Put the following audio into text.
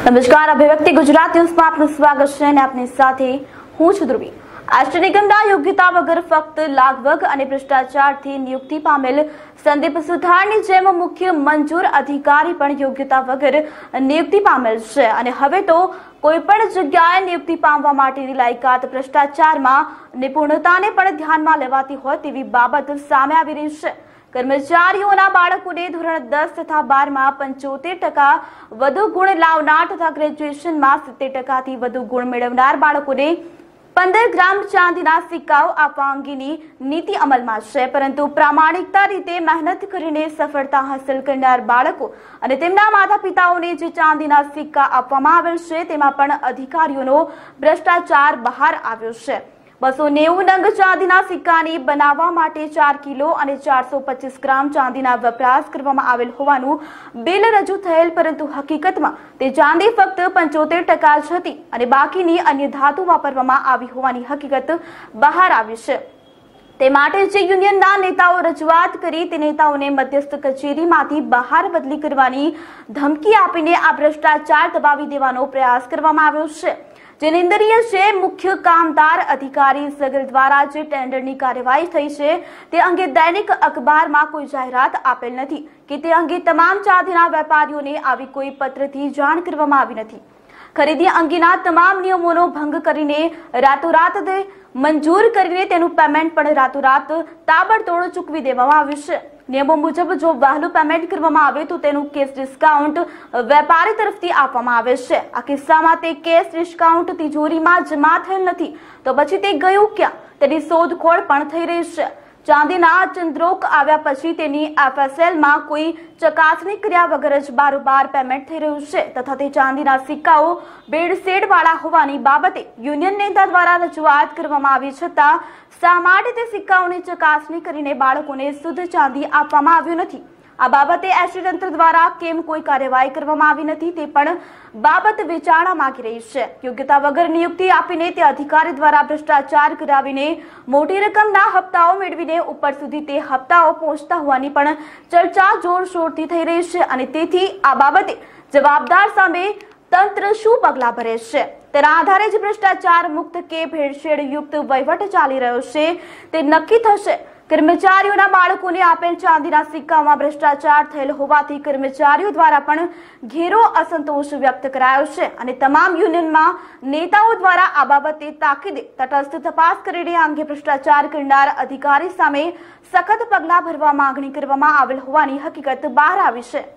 નમસ્કાર, અભિવ્યક્તિ ગુજરાત ન્યૂઝમાં આપનું સ્વાગત છે અને આપની સાથે હું છું ધ્રુવી. આશ્રય નિગમના યોગ્યતા વગર ફક્ત લાગવગ અને ભ્રષ્ટાચારથી નિયુક્તિ પામેલ સંદીપ સુથારની જેમ મુખ્ય મંજૂર અધિકારી પણ યોગ્યતા વગર નિયુક્તિ પામેલ છે. અને હવે તો કોઈ પણ જગ્યાએ નિયુક્તિ પામવા માટેની લાયકાત ભ્રષ્ટાચારમાં નિપુણતાને પણ ધ્યાનમાં લેવાતી હોય તેવી બાબત સામે આવી રહી છે. કર્મચારીઓના બાળકોને ધોરણ દસ તથા બારમાં પંચોતેર ટકા વધુ ગુણ લાવનાર તથા ગ્રેજ્યુએશનમાં સિત્તેર ટકાથી વધુ ગુણ મેળવનાર બાળકોને પંદર ગ્રામ ચાંદીના સિક્કાઓ આપવા અંગેની નીતિ અમલમાં છે. પરંતુ પ્રામાણિકતા રીતે મહેનત કરીને સફળતા હાંસલ કરનાર બાળકો અને તેમના માતા પિતાઓને જે ચાંદીના સિક્કા આપવામાં આવેલ છે, તેમાં પણ અધિકારીઓનો ભ્રષ્ટાચાર બહાર આવ્યો છે. બસો નેવું નંગ ચાંદીના સિક્કાની બનાવવા માટે ચાર કિલો અને ચારસો પચીસ ગ્રામ ચાંદીના વપરાશ કરવામાં આવેલ હોવાનું બિલ રજૂ થયેલ, પરંતુ હકીકતમાં તે ચાંદી ફક્ત પંચોતેર ટકા જ હતી અને બાકીની અન્ય ધાતુ વાપરવામાં આવી હોવાની હકીકત બહાર આવી છે. તે માટે જે યુનિયનના નેતાઓ રજૂઆત કરી તે નેતાઓને મધ્યસ્થ કચેરીમાંથી બહાર બદલી કરવાની ધમકી આપીને આ ભ્રષ્ટાચાર દબાવી દેવાનો પ્રયાસ કરવામાં આવ્યો છે. જે નિંદનીય છે, મુખ્ય કામદાર અધિકારી સગર દ્વારા જે ટેન્ડરની કાર્યવાહી થઈ છે, તે અંગે દૈનિક અખબારમાં કોઈ જાહેરાત આપેલ નથી કે તે અંગે તમામ ચાંદીના વેપારીઓને આવી કોઈ પત્રથી જાણ કરવામાં આવી નથી. ખરીદી અંગેના તમામ નિયમોનો ભંગ કરીને રાતોરાત મંજૂર કરીને તેનું પેમેન્ટ પણ રાતોરાત તાબડતોડ ચૂકવી દેવામાં આવ્યું છે. નિયમો મુજબ જો વહેલું પેમેન્ટ કરવામાં આવે તો તેનું કેશ ડિસ્કાઉન્ટ વેપારી તરફથી આપવામાં આવે છે. આ કિસ્સામાં તે કેશ ડિસ્કાઉન્ટ તિજોરીમાં જમા થયેલ નથી. તો પછી તે ગયું ક્યાં? તેની શોધખોળ પણ થઈ રહી છે. ચાંદીના ચંદ્રોક આવ્યા પછી તેની એફએસએલમાં કોઈ ચકાસણી કર્યા વગર જ બારોબાર પેમેન્ટ થઈ રહ્યું છે. તથા તે ચાંદીના સિક્કાઓ બેડસેડવાળા હોવાની બાબતે યુનિયન નેતા દ્વારા રજૂઆત કરવામાં આવી છતાં શા માટે તે સિક્કાઓની ચકાસણી કરીને બાળકોને શુદ્ધ ચાંદી આપવામાં આવ્યું નથી? આ બાબતે એસટી તંત્ર દ્વારા કેમ કોઈ કાર્યવાહી કરવામાં આવી નથી તે પણ બાબત વિચારણા માંગી રહી છે. યોગ્યતા વગર નિયુક્તિ આપીને તે અધિકારી દ્વારા ભ્રષ્ટાચાર કરાવીને મોટી રકમના હપ્તાઓ મેળવીને ઉપર સુધી તે હપ્તાઓ પહોંચતા હોવાની પણ ચર્ચા જોરશોરથી થઈ રહી છે અને તેથી આ બાબતે જવાબદાર સામે તંત્ર શું પગલાં ભરે છે? તેના આધારે જ ભ્રષ્ટાચાર મુક્ત કે ભેળસેળ યુક્ત વહીવટ ચાલી રહ્યો છે તે નક્કી થશે. કર્મચારીઓના બાળકોને આપેલ ચાંદીના સિક્કામાં ભ્રષ્ટાચાર થયેલ હોવાથી કર્મચારીઓ દ્વારા પણ ઘેરો અસંતોષ વ્યક્ત કરાયો છે અને તમામ યુનિયનમાં નેતાઓ દ્વારા આ બાબતે તાકીદે, તટસ્થ તપાસ કરીને અંગે ભ્રષ્ટાચાર કરનાર અધિકારી સામે સખત પગલાં ભરવા માંગણી કરવામાં આવેલ હોવાની હકીકત બહાર આવી છે.